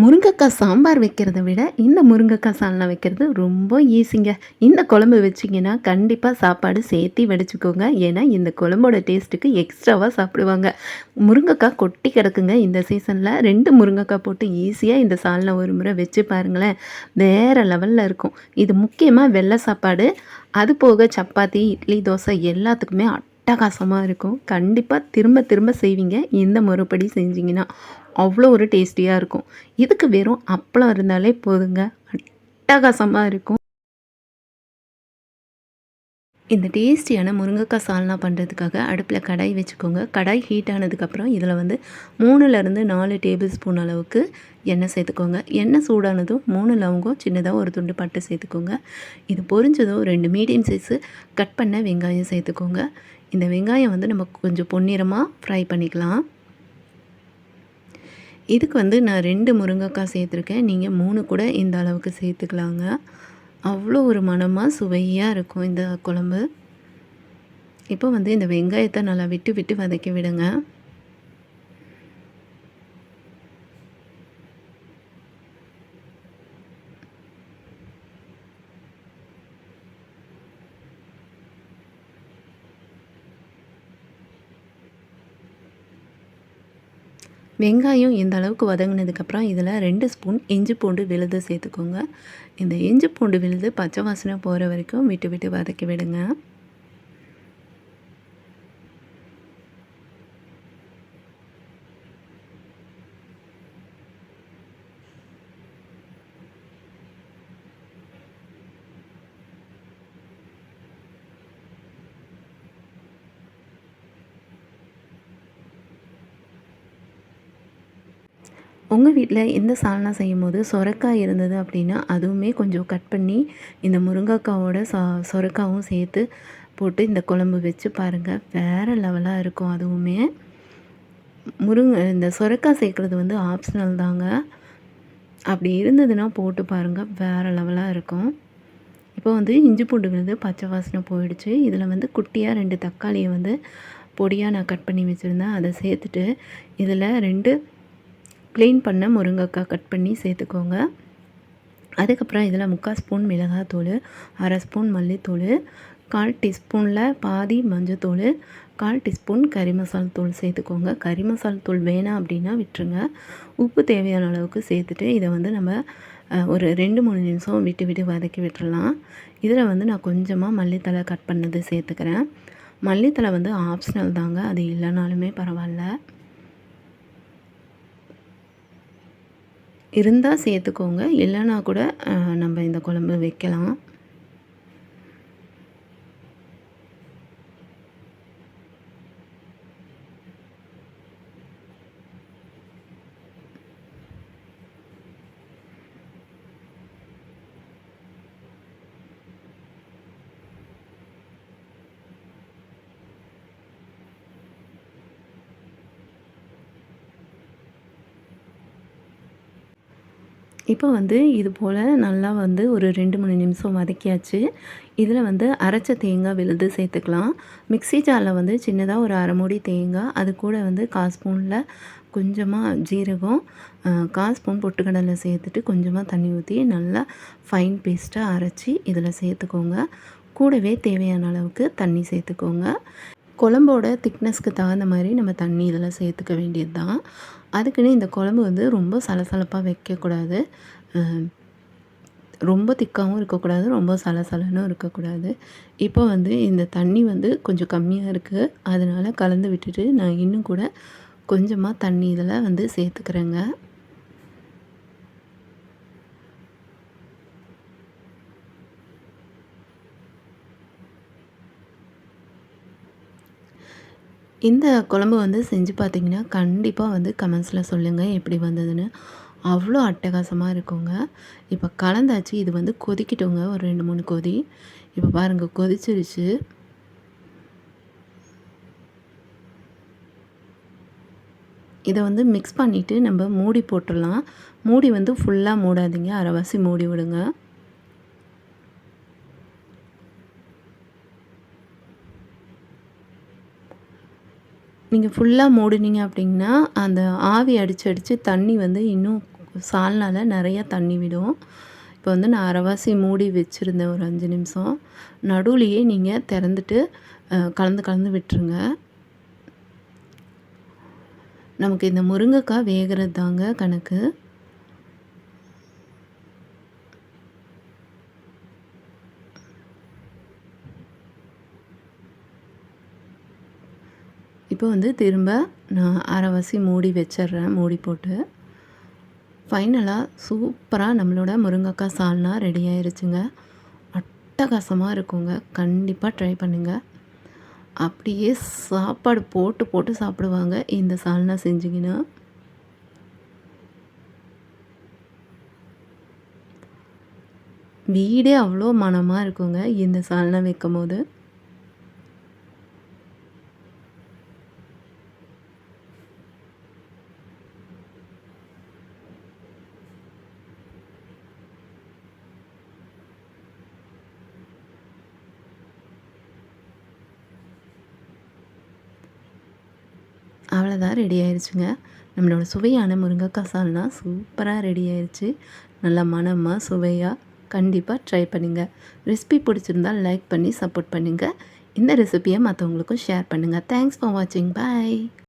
முருங்கக்காய் சாம்பார் வைக்கிறத விட இந்த முருங்கக்காய் சால்னா வைக்கிறது ரொம்ப ஈஸிங்க. இந்த குழம்பு வச்சிங்கன்னா கண்டிப்பாக சாப்பாடு சேர்த்து வடிச்சுக்கோங்க. ஏன்னா இந்த குழம்போட டேஸ்ட்டுக்கு எக்ஸ்ட்ராவாக சாப்பிடுவாங்க. முருங்கைக்காய் கொட்டி கிடக்குங்க இந்த சீசனில். ரெண்டு முருங்கைக்காய் போட்டு ஈஸியாக இந்த சால்னா ஒரு முறை வச்சு பாருங்களேன். வேறு லெவலில் இருக்கும். இது முக்கியமாக வெள்ளை சாப்பாடு அது போக சப்பாத்தி இட்லி தோசை எல்லாத்துக்குமே அட்டகாசமாக இருக்கும் கண்டிப்பாக திரும்ப திரும்ப செய்வீங்க. இந்த முறைப்படி செஞ்சிங்கன்னா அவ்வளோ ஒரு டேஸ்டியாக இருக்கும். இதுக்கு வெறும் அப்பளம் இருந்தாலே போதுங்க. அட்டகாசமாக இருக்கும் இந்த டேஸ்டியான முருங்கைக்காய் சால்னா பண்ணுறதுக்காக அடுப்பில் கடாய் வச்சுக்கோங்க. கடாய் ஹீட் ஆனதுக்கப்புறம் இதில் வந்து மூணுலேருந்து நாலு டேபிள் ஸ்பூன் அளவுக்கு எண்ணெய் சேர்த்துக்கோங்க. எண்ணெய் சூடானதும் மூணு லவங்கம் சின்னதாக ஒரு துண்டு பட்டு சேர்த்துக்கோங்க. இது பொரிஞ்சதும் ரெண்டு மீடியம் சைஸு கட் பண்ண வெங்காயம் சேர்த்துக்கோங்க. இந்த வெங்காயம் வந்து நம்ம கொஞ்சம் பொன்னிறமாக ஃப்ரை பண்ணிக்கலாம். இதுக்கு வந்து நான் ரெண்டு முருங்கைக்காய் சேர்த்துருக்கேன். நீங்கள் மூணு கூட இந்த அளவுக்கு சேர்த்துக்கலாங்க. அவ்வளோ ஒரு மனமாக சுவையாக இருக்கும் இந்த குழம்பு. இப்போ வந்து இந்த வெங்காயத்தை நல்லா விட்டு விட்டு வதக்கி விடுங்க. வெங்காயம் இந்த அளவுக்கு வதங்கினதுக்கப்புறம் இதில் ரெண்டு ஸ்பூன் இஞ்சி பூண்டு விழுது சேர்த்துக்கோங்க. இந்த இஞ்சி பூண்டு விழுது பச்சை வாசனை போகிற வரைக்கும் விட்டு விட்டு வதக்கி விடுங்க. உங்கள் வீட்டில் எந்த சால்னா செய்யும்போது சொரக்காய் இருந்தது அப்படின்னா அதுவுமே கொஞ்சம் கட் பண்ணி இந்த முருங்கைக்காவோட சா சொரக்காவும் சேர்த்து போட்டு இந்த குழம்பு வச்சு பாருங்கள் வேறு லெவலாக இருக்கும் அதுவுமே. முருங்க இந்த சொரக்காய் சேர்க்குறது வந்து ஆப்ஷனல் தாங்க. அப்படி இருந்ததுன்னா போட்டு பாருங்கள் வேறு லெவலாக இருக்கும். இப்போ வந்து இஞ்சி பூண்டு விழுது பச்சை வாசனை போயிடுச்சு. இதில் வந்து குட்டியாக ரெண்டு தக்காளியை வந்து பொடியாக நான் கட் பண்ணி வச்சுருந்தேன். அதை சேர்த்துட்டு இதில் ரெண்டு க்ளீன் பண்ண முருங்கைக்காய் கட் பண்ணி சேர்த்துக்கோங்க. அதுக்கப்புறம் இதில் முக்கால் ஸ்பூன் மிளகாத்தூள் அரை ஸ்பூன் மல்லித்தூள் கால் டீஸ்பூனில் பாதி மஞ்சத்தூள் கால் டீஸ்பூன் கறி மசாலா தூள் சேர்த்துக்கோங்க. கறி மசாலா தூள் வேணாம் அப்படின்னா விட்டுருங்க. உப்பு தேவையான அளவுக்கு சேர்த்துட்டு இதை வந்து நம்ம ஒரு ரெண்டு மூணு நிமிஷம் விட்டு விட்டு வதக்கி விட்டுடலாம் இதில் வந்து நான் கொஞ்சமாக மல்லித்தலை கட் பண்ணது சேர்த்துக்கிறேன். மல்லித்தலை வந்து ஆப்ஷனல் தாங்க. அது இல்லைனாலுமே பரவாயில்ல. இருந்தால் சேர்த்துக்கோங்க. இல்லைனா கூட நம்ம இந்த குழம்பு வைக்கலாம். இப்போ வந்து இது போல் நல்லா வந்து ஒரு ரெண்டு மூணு நிமிஷம் வதக்கியாச்சு. இதில் வந்து அரைச்ச தேங்காய் விழுது சேர்த்துக்கலாம். மிக்சி ஜாரில் வந்து சின்னதாக ஒரு அரை மூடி தேங்காய் அது கூட வந்து கால் ஸ்பூனில் கொஞ்சமாக ஜீரகம் கால் ஸ்பூன் பொட்டுக்கடலை சேர்த்துட்டு கொஞ்சமாக தண்ணி ஊற்றி நல்லா ஃபைன் பேஸ்ட்டாக அரைச்சி இதில் சேர்த்துக்கோங்க. கூடவே தேவையான அளவுக்கு தண்ணி சேர்த்துக்கோங்க. குழம்போட திக்னஸ்க்கு தகுந்த மாதிரி நம்ம தண்ணி இதெல்லாம் சேர்த்துக்க வேண்டியது தான் அதுக்குன்னு இந்த குழம்பு வந்து ரொம்ப சலசலப்பாக வைக்கக்கூடாது. ரொம்ப திக்காகவும் இருக்கக்கூடாது ரொம்ப சலசலனும் இருக்கக்கூடாது. இப்போ வந்து இந்த தண்ணி வந்து கொஞ்சம் கம்மியாக இருக்குது அதனால் கலந்து விட்டுட்டு நான் இன்னும் கூட கொஞ்சமாக தண்ணி இதில் வந்து சேர்த்துக்கிறேங்க. இந்த குழம்பு வந்து செஞ்சு பார்த்தீங்கன்னா கண்டிப்பாக வந்து கமெண்ட்ஸில் சொல்லுங்கள் எப்படி வந்ததுன்னு. அவ்வளோ அட்டகாசமாக இருக்குங்க. இப்போ கலந்தாச்சு இது வந்து கொதிக்கிட்டோங்க ஒரு ரெண்டு மூணு கொதி. இப்போ பாருங்கள் கொதிச்சிருச்சு. இதை வந்து மிக்ஸ் பண்ணிவிட்டு நம்ம மூடி போட்டுடலாம். மூடி வந்து ஃபுல்லாக மூடாதீங்க. அரைவாசி மூடி விடுங்க. நீங்கள் ஃபுல்லாக மூடினீங்க அப்படின்னா அந்த ஆவி அடித்து அடித்து தண்ணி வந்து இன்னும் சால்னால் நிறையா தண்ணி விடும். இப்போ வந்து நான் அரைவாசி மூடி வச்சுருந்தேன் ஒரு அஞ்சு நிமிஷம். நடுவுலையே நீங்கள் திறந்துட்டு கலந்து கலந்து விட்டுருங்க. நமக்கு இந்த முருங்கைக்காய் வேகிறது தாங்க கணக்கு. இப்போ வந்து திரும்ப நான் அரைவாசி மூடி வச்சிடுறேன் மூடி போட்டு. ஃபைனலாக சூப்பராக நம்மளோட முருங்கைக்காய் சால்னா ரெடி ஆயிருச்சுங்க. அட்டகாசமாக இருக்குங்க. கண்டிப்பாக ட்ரை பண்ணுங்கள் அப்படியே சாப்பாடு போட்டு போட்டு சாப்பிடுவாங்க இந்த சால்னா செஞ்சிங்கன்னா வீடே அவ்வளோ மணமாக இருக்குங்க இந்த சால்னா வைக்கும் போது அவ்வளோதான் ரெடி ஆயிடுச்சுங்க நம்மளோட சுவையான முருங்கைக்காய் சால்னா சூப்பராக ரெடி ஆயிடுச்சு நல்லா மணமாக சுவையாக கண்டிப்பாக ட்ரை பண்ணுங்கள் ரெசிபி பிடிச்சிருந்தால் லைக் பண்ணி சப்போர்ட் பண்ணுங்கள் இந்த ரெசிபியை மற்றவங்களுக்கும் ஷேர் பண்ணுங்கள் தேங்க்ஸ் ஃபார் வாட்சிங் பாய்